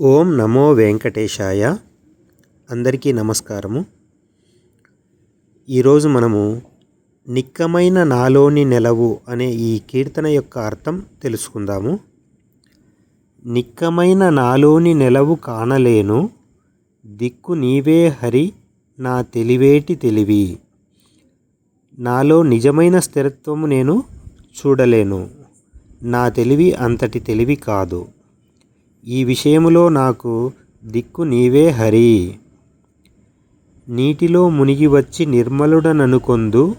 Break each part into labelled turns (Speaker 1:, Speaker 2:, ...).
Speaker 1: ఓం నమో వెంకటేశాయ. అందరికీ నమస్కారము. ఈరోజు మనము నిక్కమైన నాలోని నెలవు అనే ఈ కీర్తన యొక్క అర్థం తెలుసుకుందాము. నిక్కమైన నాలోని నెలవు కానలేను. దిక్కు నీవే హరి నా తెలివేటి తెలివి. నాలో నిజమైన స్థిరత్వము నేను చూడలేను. నా తెలివి అంతటి తెలివి కాదు. ఈ విషయములో నాకు దిక్కు నీవే హరి. నీటిలో మునిగి వచ్చి నిర్మలుడననుకొందు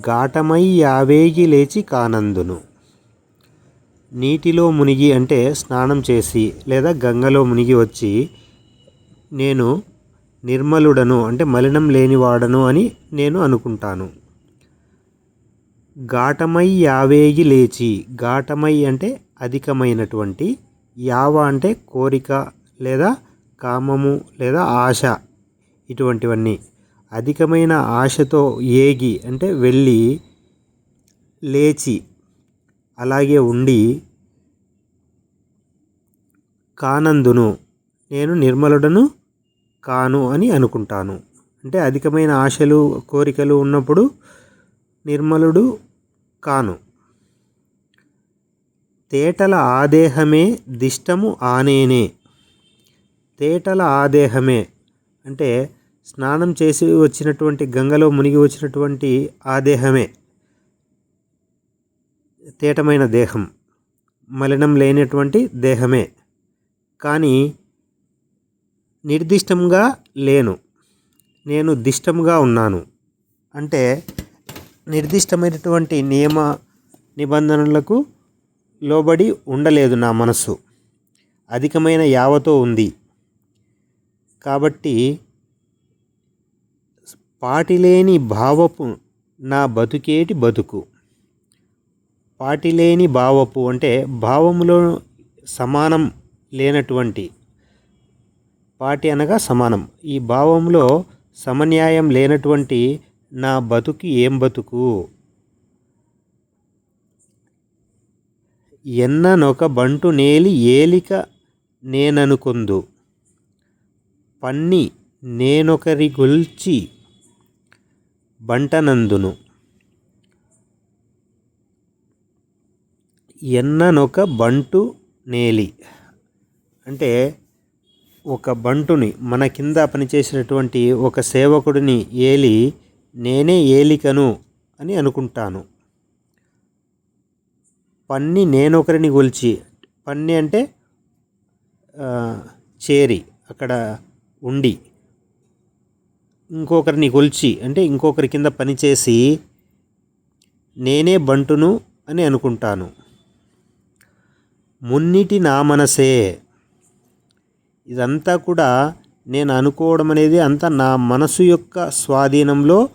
Speaker 1: ఘాటమై యావేగి లేచి కానందును. నీటిలో మునిగి అంటే స్నానం చేసి లేదా గంగలో మునిగి వచ్చి నేను నిర్మలుడను అంటే మలినం లేనివాడను అని నేను అనుకుంటాను. ఘాటమై యావేగి లేచి ఘాటమై అంటే అధికమైనటువంటి యావ అంటే కోరిక లేదా కామము లేదా ఆశ ఇటువంటివన్నీ. అధికమైన ఆశతో ఏగి అంటే వెళ్ళి లేచి అలాగే ఉండి కానందును నేను నిర్మలుడను కాను అని అనుకుంటాను. అంటే అధికమైన ఆశలు కోరికలు ఉన్నప్పుడు నిర్మలుడు కాను. తేటల ఆదేహమే దిష్టము ఆనేనే. తేటల ఆదేహమే అంటే స్నానం చేసి వచ్చినటువంటి గంగలో మునిగి వచ్చినటువంటి ఆదేహమే. తేటమైన దేహం మలినం లేనటువంటి దేహమే. కానీ నిర్దిష్టంగా లేను. నేను దిష్టంగా ఉన్నాను. అంటే నిర్దిష్టమైనటువంటి నియమ నిబంధనలకు లోబడి ఉండలేదు నా మనసు అధికమైన యావతో ఉంది. కాబట్టి పాటిలేని భావపు నా బతుకేటి బతుకు? పాటిలేని భావపు అంటే భావములో సమానం లేనటువంటి పాటి అనగా సమానం. ఈ భావంలో సమన్యాయం లేనటువంటి నా బతుకు ఏం బతుకు? ఎన్ననొక బంటు నేలి ఏలిక నేననుకొందు. పన్ని నేనొకరి గొల్చి బంటనందును. ఎన్ననొక బంటు నేలి. అంటే ఒక బంటుని మన కింద పనిచేసినటువంటి ఒక సేవకుడిని ఏలి నేనే ఏలికను అని అనుకుంటాను. పన్ని నేనొకరిని గొలిచి పన్ని అంటే చేరి అక్కడ ఉండి ఇంకొకరిని గొలిచి అంటే ఇంకొకరి కింద పనిచేసి నేనే బంటును అని అనుకుంటాను. మున్నిటి నా మనసే. ఇదంతా కూడా నేను అనుకోవడం అనేది అంతా నా మనసు యొక్క స్వాధీనంలో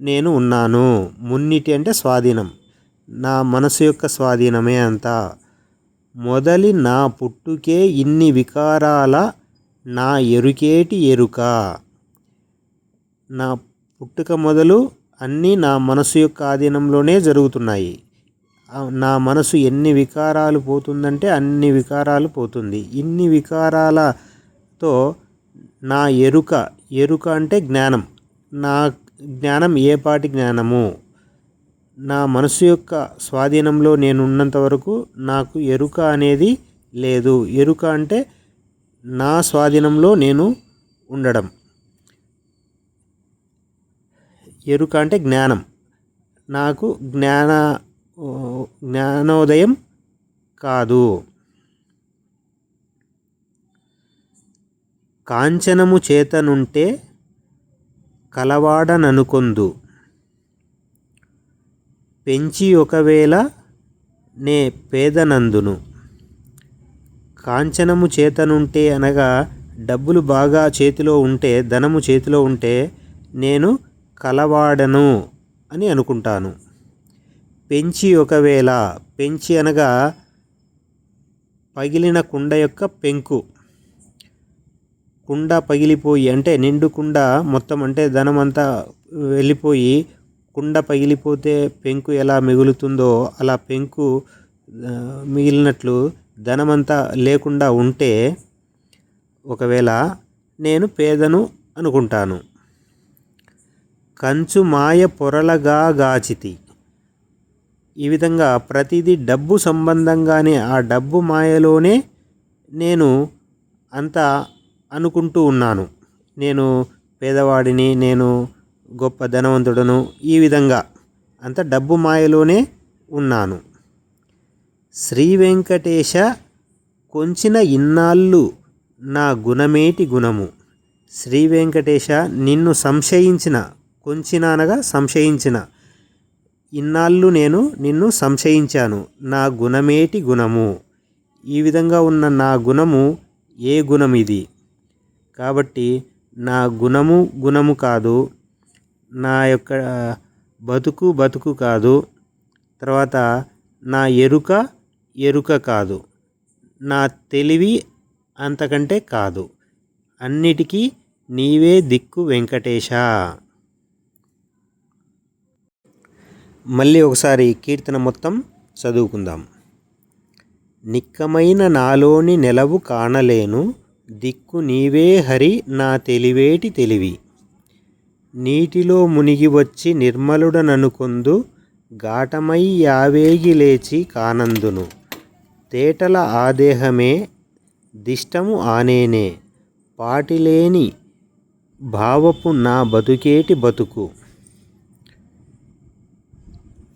Speaker 1: నేను ఉన్నాను. మున్నిటి అంటే స్వాధీనం. నా మనసు యొక్క స్వాధీనమే అంతా. మొదలి నా పుట్టుకే ఇన్ని వికారాల నా ఎరుకేటి ఎరుక. నా పుట్టుక మొదలు అన్నీ నా మనసు యొక్క ఆధీనంలోనే జరుగుతున్నాయి. నా మనసు ఎన్ని వికారాలు పోతుందంటే అన్ని వికారాలు పోతుంది. ఇన్ని వికారాలతో నా ఎరుక ఎరుక అంటే జ్ఞానం. నా జ్ఞానం ఏ పాటి జ్ఞానము? నా మనసు యొక్క స్వాధీనంలో నేను ఉన్నంత వరకు నాకు ఎరుక అనేది లేదు. ఎరుక అంటే నా స్వాధీనంలో నేను ఉండడం. ఎరుక అంటే జ్ఞానం. నాకు జ్ఞాన జ్ఞానోదయం కాదు. కాంచనము చేతనుంటే కలవాడననుకొందు. పెంచి ఒకవేళ నే పేదనందును. కాంచనము చేతనుంటే అనగా డబ్బులు బాగా చేతిలో ఉంటే ధనము చేతిలో ఉంటే నేను కలవాడను అని అనుకుంటాను. పెంచి ఒకవేళ పెంచి అనగా పగిలిన కుండ యొక్క పెంకు. కుండ పగిలిపోయి అంటే నిండు కుండ మొత్తం అంటే ధనం అంతా వెళ్ళిపోయి కుండ పగిలిపోతే పెంకు ఎలా మిగులుతుందో అలా పెంకు మిగిలినట్లు ధనమంతా లేకుండా ఉంటే ఒకవేళ నేను పేదను అనుకుంటాను. కంచు మాయ పొరలగా గాచితి. ఈ విధంగా ప్రతిదీ డబ్బు సంబంధంగానే ఆ డబ్బు మాయలోనే నేను అంత అనుకుంటూ ఉన్నాను. నేను పేదవాడిని నేను గొప్ప ధనవంతుడను ఈ విధంగా. అంత డబ్బు మాయలోనే ఉన్నాను. శ్రీ వెంకటేశ కొంచిన ఇన్నాళ్ళు నా గుణమేటి గుణము? శ్రీ వెంకటేశ నిన్ను సంశయించిన కొంచినానగా సంశయించిన ఇన్నాళ్ళు నేను నిన్ను సంశయించాను. నా గుణమేటి గుణము? ఈ విధంగా ఉన్న నా గుణము ఏ గుణం ఇది? కాబట్టి నా గుణము గుణము కాదు. నా యొక్క బతుకు బతుకు కాదు. తర్వాత నా ఎరుక ఎరుక కాదు. నా తెలివి అంతకంటే కాదు. అన్నిటికీ నీవే దిక్కు వెంకటేశ. మళ్ళీ ఒకసారి కీర్తన మొత్తం చదువుకుందాం. నిక్కమైన నాలోని నెలవు కానలేను. దిక్కు నీవే హరి నా తెలివేటి తెలివి. నీటిలో మునిగి వచ్చి నిర్మలుడననుకొందు ఘాటమై యావేగి లేచి కానందును. తేటల ఆదేహమే దిష్టము ఆనేనే. పాటిలేని భావపు నా బతుకేటి బతుకు?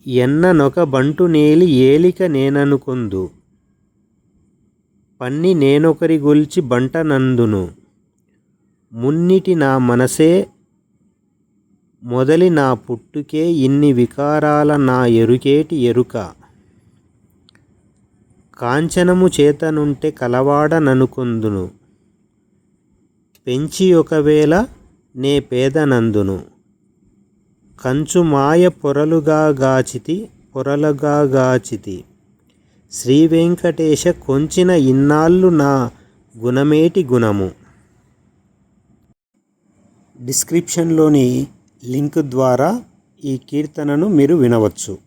Speaker 1: ఎన్ననొక బంటు నేలి ఏలిక నేననుకొందు. పన్ని నేనొకరి గొల్చి బంట నందును. మున్నిటి నా మనసే మొదలి నా పుట్టుకే ఇన్ని వికారాల నా ఎరుకేటి ఎరుక. కాంచనము చేతనుంటే కలవాడననుకొందును పెంచి ఒకవేళ నే పేదనందును కంచు మాయ పొరలుగా గాచితి పొరలుగా గాచితి. శ్రీ వెంకటేశ కొంచిన ఇన్నాళ్ళు నా గుణమేటి గుణము? డిస్క్రిప్షన్లోని లింక్ ద్వారా ఈ కీర్తనను మీరు వినవచ్చు.